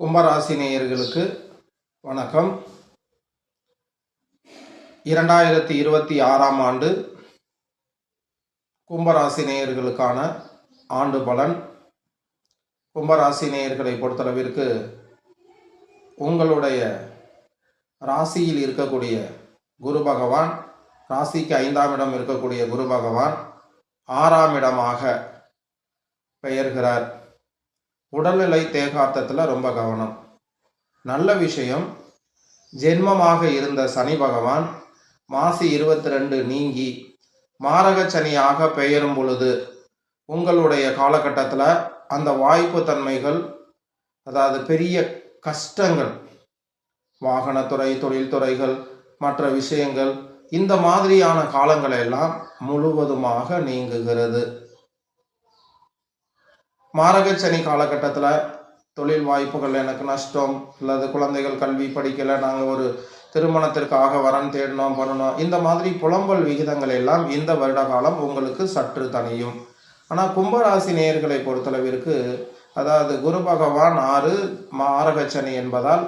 கும்பராசி நேயர்களுக்கு வணக்கம். இரண்டாயிரத்தி இருபத்தி ஆறாம் ஆண்டு கும்பராசி நேயர்களுக்கான ஆண்டு பலன். கும்பராசி நேயர்களை பொறுத்தளவிற்கு உங்களுடைய ராசியில் இருக்கக்கூடிய குரு பகவான் ராசிக்கு ஐந்தாம் இடம் இருக்கக்கூடிய குரு பகவான் ஆறாம் இடமாக பெயர்கிறார். உடல்நிலை தேகாத்தத்தில் ரொம்ப கவனம். நல்ல விஷயம் ஜென்மமாக இருந்த சனி பகவான் மாசி இருபத்தி ரெண்டு நீங்கி மாரக சனியாக பெயரும் பொழுது உங்களுடைய காலகட்டத்தில் அந்த வாய்ப்பு தன்மைகள் அதாவது பெரிய கஷ்டங்கள் வாகனத்துறை தொழில்துறைகள் மற்ற விஷயங்கள் இந்த மாதிரியான காலங்களெல்லாம் முழுவதுமாக நீங்குகிறது. மாரகச்சனி காலகட்டத்தில் தொழில் வாய்ப்புகள் எனக்கு நஷ்டம் அல்லது குழந்தைகள் கல்வி படிக்கலை நாங்கள் ஒரு திருமணத்திற்காக வரன் தேடினோம் பண்ணணும். இந்த மாதிரி புலம்பல் விகிதங்கள் எல்லாம் இந்த வருட காலம் உங்களுக்கு சற்று தனியும் ஆனால் கும்பராசி நேயர்களை பொறுத்தளவிற்கு அதாவது குரு பகவான் ஆறு மாரகச்சனி என்பதால்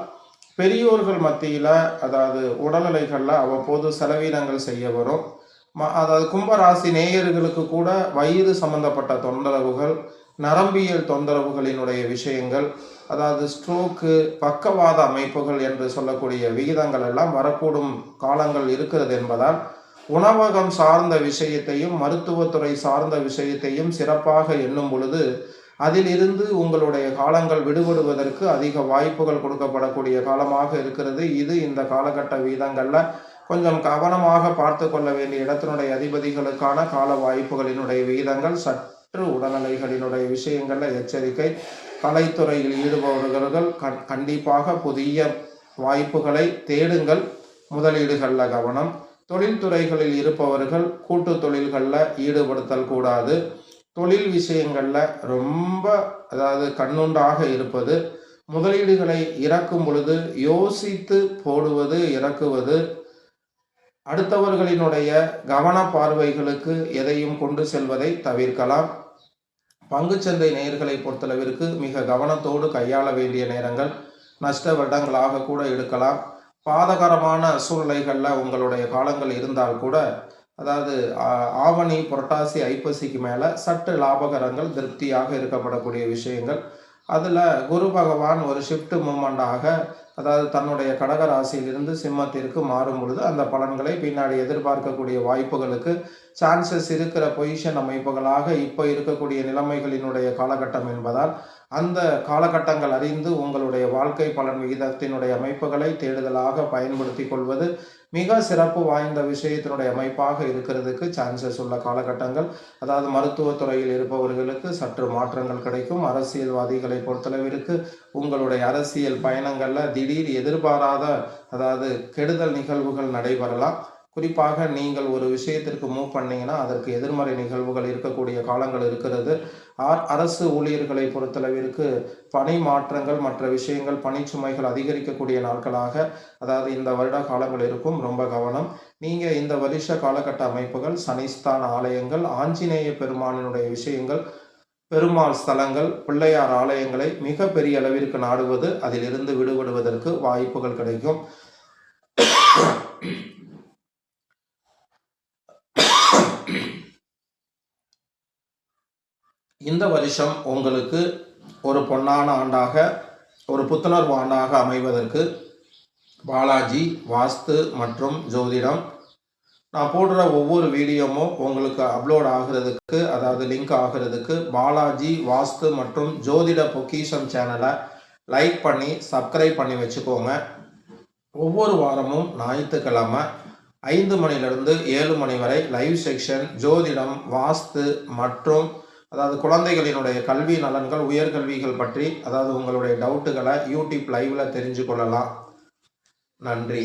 பெரியோர்கள் மத்தியில் அதாவது உடல்நிலைகளில் அவ்வப்போது செலவினங்கள் செய்ய வரும். ம அதாவது கும்பராசி நேயர்களுக்கு கூட வயிறு சம்பந்தப்பட்ட தொந்தரவுகள் நரம்பியல் தொந்தரவுகளினுடைய விஷயங்கள் அதாவது ஸ்ட்ரோக்கு பக்கவாத அமைப்புகள் என்று சொல்லக்கூடிய விகிதங்கள் எல்லாம் வரக்கூடும் காலங்கள் இருக்கிறது என்பதால் உணவகம் சார்ந்த விஷயத்தையும் மருத்துவத்துறை சார்ந்த விஷயத்தையும் சிறப்பாக எண்ணும் பொழுது அதிலிருந்து உங்களுடைய காலங்கள் விடுபடுவதற்கு அதிக வாய்ப்புகள் கொடுக்கப்படக்கூடிய காலமாக இருக்கிறது. இது இந்த காலகட்ட வீதங்களில் கொஞ்சம் கவனமாக பார்த்து கொள்ள வேண்டிய இடத்தினுடைய அதிபதிகளுக்கான கால வாய்ப்புகளினுடைய விகிதங்கள் சற்று உடல்நிலைகளினுடைய விஷயங்களில் எச்சரிக்கை. கலைத்துறையில் ஈடுபடுபவர்கள் கண் கண்டிப்பாக புதிய வாய்ப்புகளை தேடுங்கள். முதலீடுகளில் கவனம். தொழில்துறைகளில் இருப்பவர்கள் கூட்டு தொழில்களில் ஈடுபடுத்தல் கூடாது. தொழில் விஷயங்களில் ரொம்ப அதாவது கண்ணுண்டாக இருப்பது. முதலீடுகளை இறக்கும் பொழுது யோசித்து போடுவது இறக்குவது. அடுத்தவர்களினுடைய கவன பார்வைகளுக்கு எதையும் கொண்டு செல்வதை தவிர்க்கலாம். பங்குச்சந்தை நேர்களை பொறுத்தளவிற்கு மிக கவனத்தோடு கையாள வேண்டிய நேரங்கள். நஷ்ட வருடங்களாக கூட எடுக்கலாம். பாதகரமான சூழ்நிலைகளில் உங்களுடைய காலங்கள் இருந்தால் கூட அதாவது ஆவணி புரட்டாசி ஐப்பசிக்கு மேலே சற்று லாபகரங்கள் திருப்தியாக இருக்கப்படக்கூடிய விஷயங்கள். அதில் குரு பகவான் ஒரு ஷிஃப்ட் மூமெண்டாக அதாவது தன்னுடைய கடக ராசியிலிருந்து சிம்மத்திற்கு மாறும் பொழுது அந்த பலன்களை பின்னாடி எதிர்பார்க்கக்கூடிய வாய்ப்புகளுக்கு சான்சஸ் இருக்கிற பொசிஷன் அமைப்புகளாக இப்போ இருக்கக்கூடிய நிலைமைகளினுடைய காலகட்டம் என்பதால் அந்த காலகட்டங்கள் அறிந்து உங்களுடைய வாழ்க்கை பலன் விகிதத்தினுடைய அமைப்புகளை தேடுதலாக பயன்படுத்தி கொள்வது மிக சிறப்பு வாய்ந்த விஷயத்தினுடைய அமைப்பாக இருக்கிறதுக்கு சான்சஸ் உள்ள காலகட்டங்கள். அதாவது மருத்துவத்துறையில் இருப்பவர்களுக்கு சற்று மாற்றங்கள் கிடைக்கும். அரசியல்வாதிகளை பொறுத்தளவிற்கு உங்களுடைய அரசியல் பயணங்களில் திடீர் எதிர்பாராத அதாவது கெடுதல் நிகழ்வுகள் நடைபெறலாம். குறிப்பாக நீங்கள் ஒரு விஷயத்திற்கு மூவ் பண்ணீங்கன்னா அதற்கு எதிர்மறை நிகழ்வுகள் இருக்கக்கூடிய காலங்கள் இருக்கிறது. அரசு ஊழியர்களை பொறுத்தளவிற்கு பணி மாற்றங்கள் மற்ற விஷயங்கள் பணிச்சுமைகள் அதிகரிக்கக்கூடிய நாட்களாக அதாவது இந்த வருட காலங்கள் இருக்கும் ரொம்ப கவனம். நீங்கள் இந்த வருஷ காலகட்ட அமைப்புகள் சனிஸ்தான ஆலயங்கள் ஆஞ்சநேய பெருமானினுடைய விஷயங்கள் பெருமாள் ஸ்தலங்கள் பிள்ளையார் ஆலயங்களை மிக பெரிய அளவிற்கு நாடுவது அதிலிருந்து விடுபடுவதற்கு வாய்ப்புகள் கிடைக்கும். இந்த வருஷம் உங்களுக்கு ஒரு பொன்னான ஆண்டாக ஒரு புத்துணர்வு ஆண்டாக அமைவதற்கு பாலாஜி வாஸ்து மற்றும் ஜோதிடம். நான் போடுற ஒவ்வொரு வீடியோமும் உங்களுக்கு அப்லோட் ஆகிறதுக்கு அதாவது லிங்க் ஆகிறதுக்கு பாலாஜி வாஸ்து மற்றும் ஜோதிட பொக்கிஷம் சேனலை லைக் பண்ணி சப்ஸ்கிரைப் பண்ணி வச்சுக்கோங்க. ஒவ்வொரு வாரமும் ஞாயிற்றுக்கிழமை ஐந்து மணிலிருந்து ஏழு மணி வரை லைவ் செக்ஷன் ஜோதிடம் வாஸ்து மற்றும் அதாவது குழந்தைகளினுடைய கல்வி நலன்கள் உயர்கல்விகள் பற்றி அதாவது உங்களுடைய டவுட்டுகளை யூடியூப் லைவில் தெரிஞ்சு கொள்ளலாம். நன்றி.